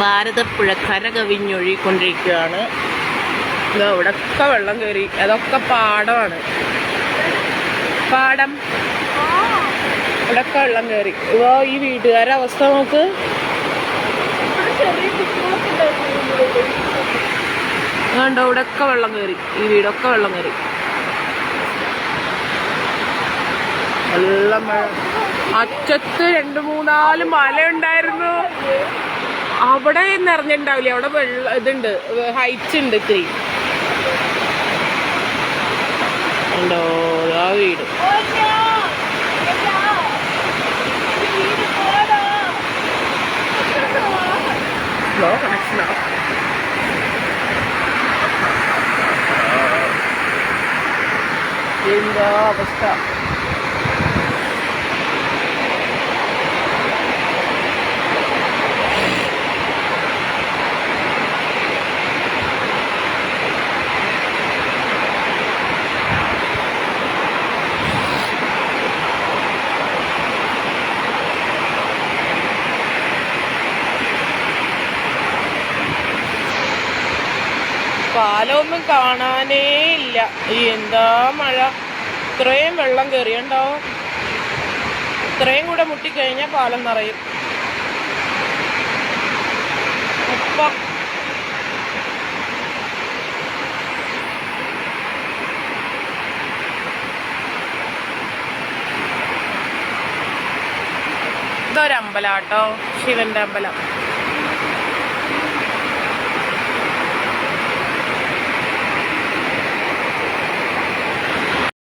ഭാരതപ്പുഴ കര കവിഞ്ഞൊഴുകിക്കൊണ്ടിരിക്കുകയാണ് ഇതാ ഇവിടൊക്കെ വെള്ളം കയറി അതൊക്കെ പാടമാണ്. പാടം. ഇവിടൊക്കെ വെള്ളം കയറി ഇതോ ഈ വീട്ടുകാരുടെ അവസ്ഥ നോക്ക്. കണ്ടോ ഇവിടൊക്കെ വെള്ളം കയറി ഈ വീടൊക്കെ വെള്ളം കയറി നല്ല മഴ. അറ്റത്ത് രണ്ട് മൂന്നാൽ മല ഉണ്ടായിരുന്നു അവിടെ നിറഞ്ഞിട്ടുണ്ടാവില്ലേ അവിടെ വെള്ള ഇതുണ്ട്. ഹൈറ്റ് ഉണ്ട് ഇത്തിരി. ഉണ്ടോ? ആ വീട്. സ്ലോ കണക്ഷനാ എന്താ അവസ്ഥ? പാലമൊന്നും കാണാനേ ഇല്ല. എന്താ മഴ? ഇത്രയും വെള്ളം കയറിയുണ്ടാവും ഇത്രയും കൂടെ മുട്ടിക്കഴിഞ്ഞാൽ പാലം നിറയും. ഇതൊരമ്പലാട്ടോ. ശിവന്റെ അമ്പലം.